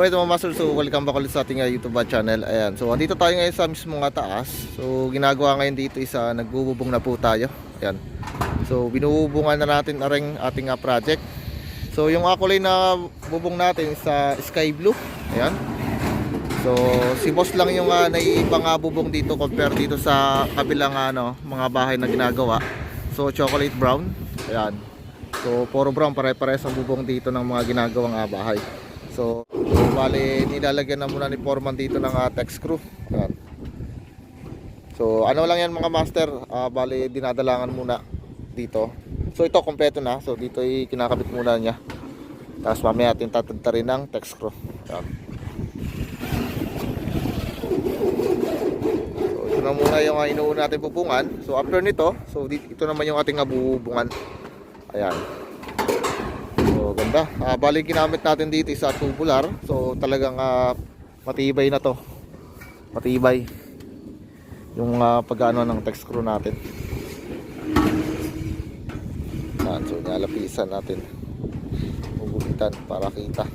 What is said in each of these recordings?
Alright mga master, so welcome back ulit sa ating uh, YouTube uh, channel. Ayan, so andito tayo ngayon sa mismo nga taas. So ginagawa ngayon dito isa nagbububong na po tayo. Ayan. So binububungan na natin na rin ating uh, project. So yung akulay na bubong natin sa sky blue. Ayan. So si boss lang yung uh, naiibang uh, bubong dito compare dito sa kabilang ano, mga bahay na ginagawa. So chocolate brown. Ayan. So puro brown pare-pares ang bubong dito ng mga ginagawang uh, bahay. So, bali nilalagyan na muna ni Foreman dito ng uh, tech screw. Ayan. So, ano lang yan mga master, ah, bali dinadalangan muna dito. So, ito kompleto na. So, dito ay kinakabit muna niya. Tapos mamaya natin tatadta rin ng tech screw. Ayan. So, ito na muna yung uh, inuuna natin bubungan. So, after nito, so dito, ito naman yung ating uh, bubungan. Ayan. Ganda. Ah, bali ginamit natin dito sa tubular. So talagang ah, matibay na to. Matibay. Yung uh, pag-ano ng tech screw natin. Yan, so nalapisan natin. Gugupitan para kita.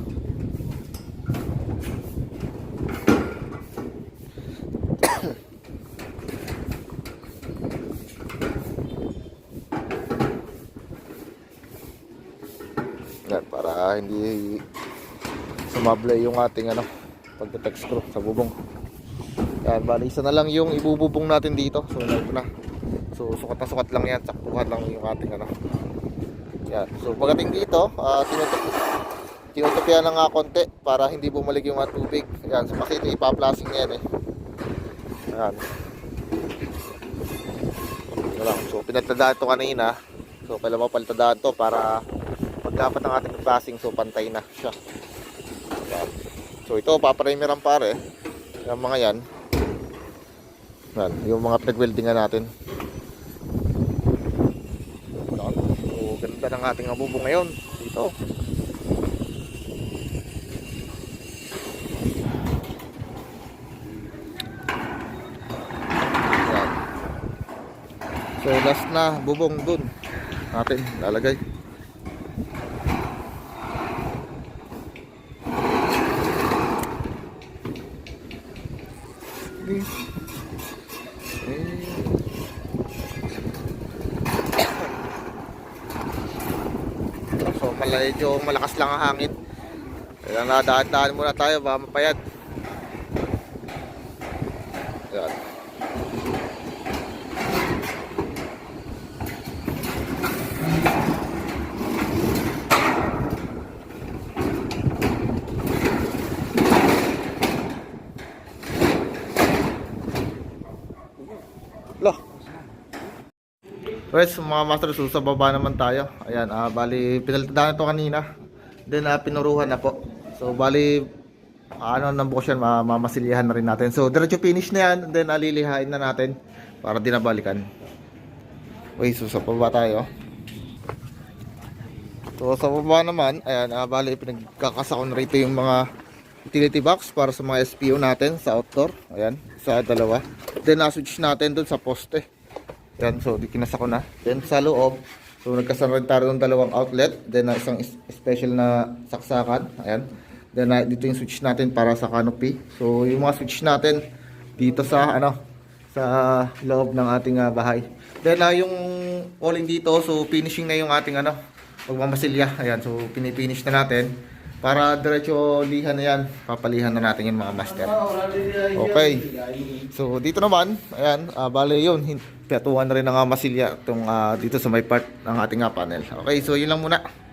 Yan, para hindi sumablay yung ating ano, pagka-tech screw sa bubong. Yan, bali isa na lang yung ibububong natin dito. So, ito na. So, sukat na sukat lang yan. Saktuhan lang yung ating ano. Yan. So, pagdating dito, uh, tinutup tinutupyan na nga konti para hindi bumalik yung mga tubig. Yan, so makita ipa-plasing yan eh. Yan. So, pinagtadaan ito kanina. So, kailangan mapalitadaan to para pag dapat ang ating passing so pantay na siya. Yan. so ito paprimeran pare. Yung mga yan. Yan yung mga pinag-weldingan natin. Yan. so ganda ng ating abubo ngayon. Dito. So last na bubong dun. Natin lalagay So medyo malakas lang ang hangin. Kaya nadaan-daan muna tayo baka mapayat. Yan. Lah. Guys, mga master, sa baba naman tayo. Ayan, ah, bali, pinalitadaan ito kanina. Then, ah, pinuruhan na po. So, bali, ah, ano nang bukas yan, ma mamasilyahan na rin natin. So, diretso finish na yan. Then, alilihain na natin para di nabalikan. Okay, so sa baba tayo. So, sa baba naman, ayan, ah, bali, pinagkakasakon rito yung mga utility box para sa mga SPO natin sa outdoor. Ayan, sa dalawa. Then, na-switch natin dun sa poste. Yan, so kinasa ko na. Then sa loob, so nagkasaran tayo ng dalawang outlet, then uh, isang is- special na saksakan, ayan. Then uh, dito yung switch natin para sa canopy. So yung mga switch natin dito sa ano sa loob ng ating uh, bahay. Then uh, yung calling dito, so finishing na yung ating ano pagmamasilya. Ayan, so pinipinish na natin para diretso lihan na yan. Papalihan na natin yung mga master. Okay. So dito naman, ayan, uh, bale yun, piyatuhan na rin ng uh, masilya itong, ah, dito sa may part ng ating uh, panel. Okay, so yun lang muna.